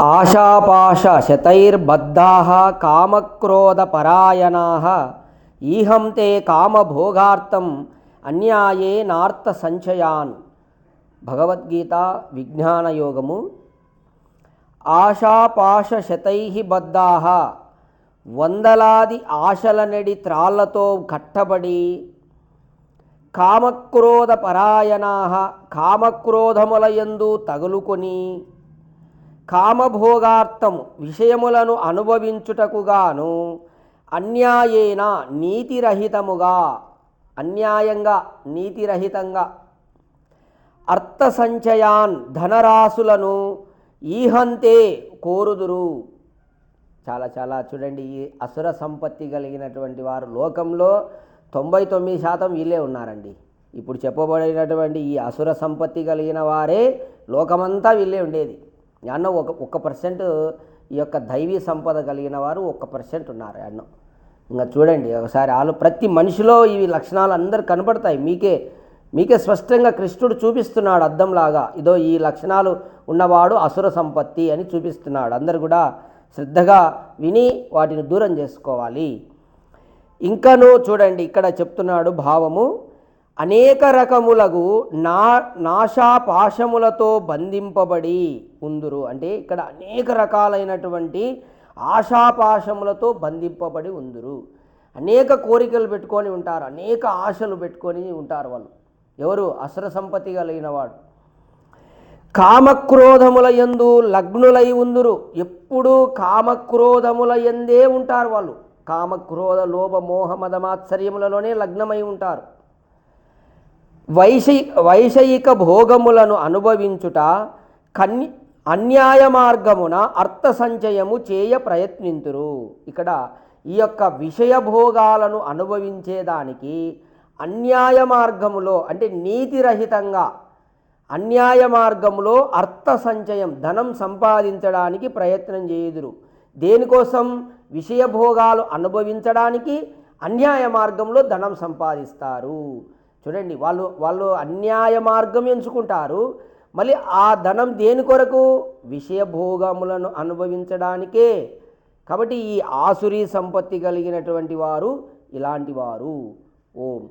ఆశాపాశ శతైర్బద్ధా కామక్రోధపరాయణా. ఈహం తే కామభోగార్థం అన్యాయే నార్థ సంచయాన్ భగవద్గీత విజ్ఞానయోగము. ఆశాపాశ శతై బద్ధా. వందలాది ఆశల నెడి త్రాళ్ళతో కట్టబడి కామక్రోధ పరాయణా కామక్రోధములయందు తగులుకొని కామభోగార్థము విషయములను అనుభవించుటకుగాను అన్యాయేన నీతిరహితముగా అన్యాయంగా నీతిరహితంగా అర్థ సంచయాన్ ధనరాశులను ఈహంతే కోరుదురు. చాలా చాలా చూడండి ఈ అసుర సంపత్తి కలిగినటువంటి వారు లోకంలో తొంభై తొమ్మిది శాతం వీళ్ళే ఉన్నారండి. ఇప్పుడు చెప్పబడినటువంటి ఈ అసుర సంపత్తి కలిగిన వారే లోకమంతా వీళ్ళే ఉండేది. అన్న ఒక ఒక్క పర్సెంట్ ఈ యొక్క దైవీ సంపద కలిగిన వారు ఒక్క పర్సెంట్ ఉన్నారు అన్న ఇంకా చూడండి ఒకసారి వాళ్ళు ప్రతి మనిషిలో ఈ లక్షణాలు అందరు కనబడతాయి. మీకే మీకే స్పష్టంగా కృష్ణుడు చూపిస్తున్నాడు అద్దంలాగా. ఇదో ఈ లక్షణాలు ఉన్నవాడు అసుర సంపత్తి అని చూపిస్తున్నాడు. అందరు కూడా శ్రద్ధగా విని వాటిని దూరం చేసుకోవాలి. ఇంకనూ చూడండి ఇక్కడ చెప్తున్నాడు భావము అనేక రకములకు నా నాశాపాశములతో బంధింపబడి ఉందురు. అంటే ఇక్కడ అనేక రకాలైనటువంటి ఆశాపాశములతో బంధింపబడి ఉందురు. అనేక కోరికలు పెట్టుకొని ఉంటారు అనేక ఆశలు పెట్టుకొని ఉంటారు వాళ్ళు. ఎవరు? అసర సంపత్తి కలిగిన వాడు. కామక్రోధముల యందు లగ్నులై ఉందురు. ఎప్పుడు కామక్రోధముల ఎందే ఉంటారు వాళ్ళు. కామక్రోధ లోభ మోహ మదమాత్సర్యములలోనే లగ్నమై ఉంటారు. వైషయి వైషయిక భోగములను అనుభవించుట కన్య అన్యాయ మార్గమున అర్థ సంచయము చేయ ప్రయత్నింతురు. ఇక్కడ ఈ యొక్క విషయ భోగాలను అనుభవించేదానికి అన్యాయ మార్గములో అంటే నీతిరహితంగా అన్యాయ మార్గములో అర్థ సంచయం ధనం సంపాదించడానికి ప్రయత్నం చేయుదురు. దేనికోసం? విషయ భోగాలు అనుభవించడానికి అన్యాయ మార్గంలో ధనం సంపాదిస్తారు. చూడండి వాళ్ళు వాళ్ళు అన్యాయ మార్గం ఎంచుకుంటారు. మళ్ళీ ఆ ధనం దేని కొరకు? విషయ భోగములను అనుభవించడానికే. కాబట్టి ఈ ఆసురీ సంపత్తి కలిగినటువంటి వారు ఇలాంటి వారు. ఓం.